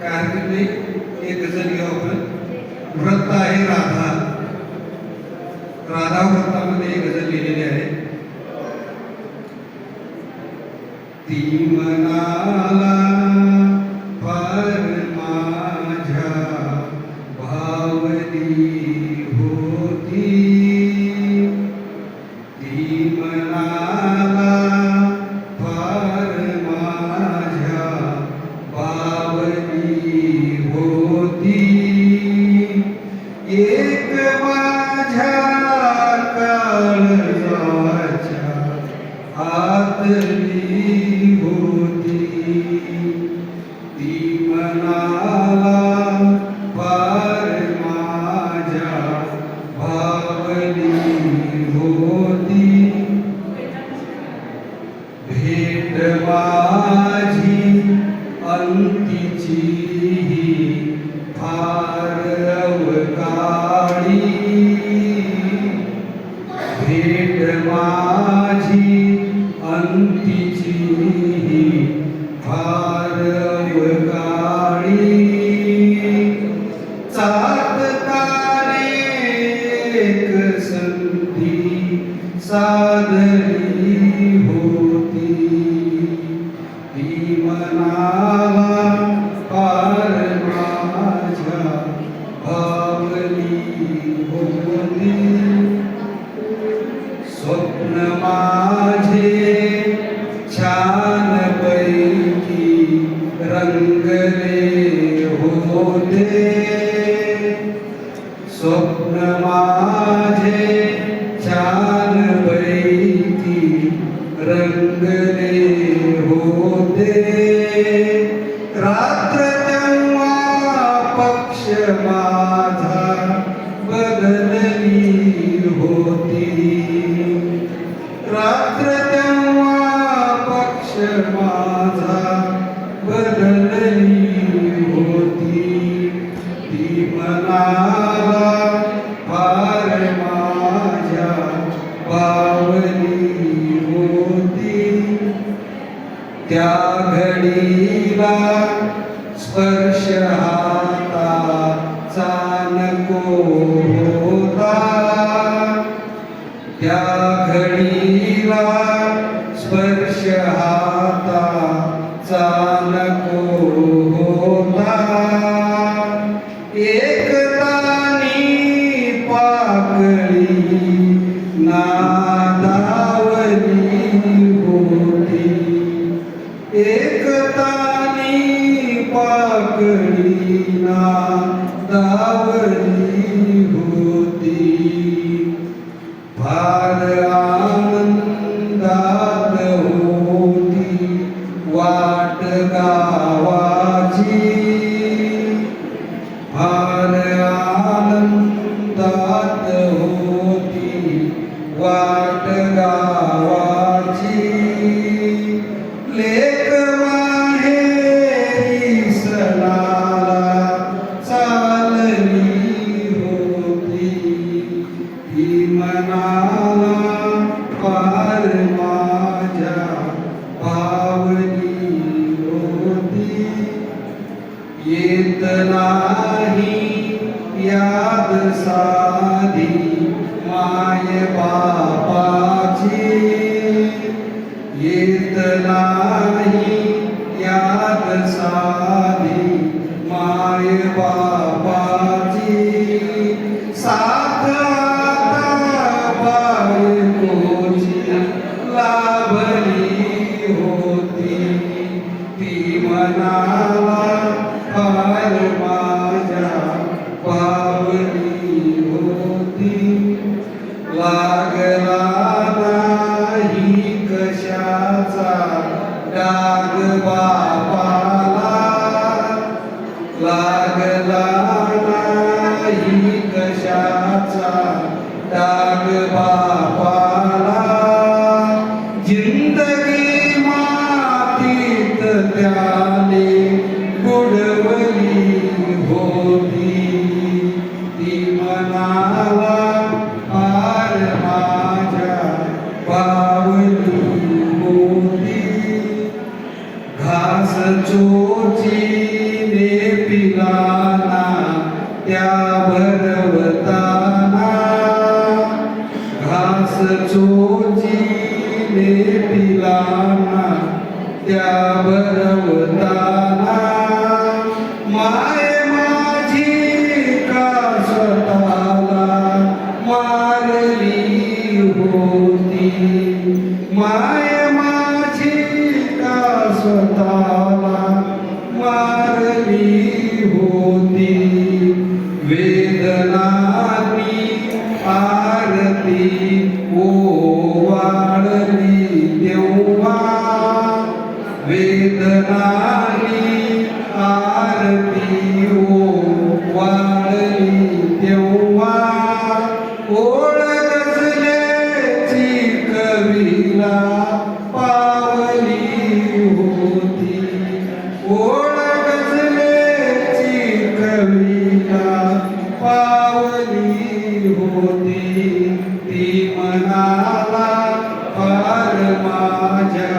कारगिल एक गजल घेऊ आपण व्रत आहे राधा. राधा व्रतामध्ये एक गजल लिहिलेली आहे. ती मनाला চির स्वप्न माझे छान बैती रंगले होते. रात्र तेव्हा पक्ष माझा बदलली होती. त्या घडीला स्पर्श हाताचा नको होता. त्या घडीला स्पर्श हाताचा नको होता. एकतानी पाकळी காவல் बापाची येत नाही याद साधी माय बापाची सा चोचीने पिलाना त्या भरवताना माय माझी का स्वतःला मारली होती? माय माझी का स्वतःला मारली वेदनानी आरती ओवाळली तेव्हा. ओळ गजल्याची कवीला पावली होती. ओळ गजल्याची कवीला पावली होती. ती मनाला फार माझ्या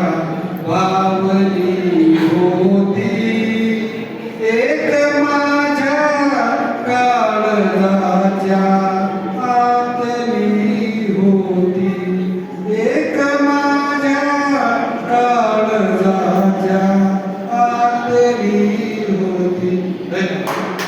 પાવની હો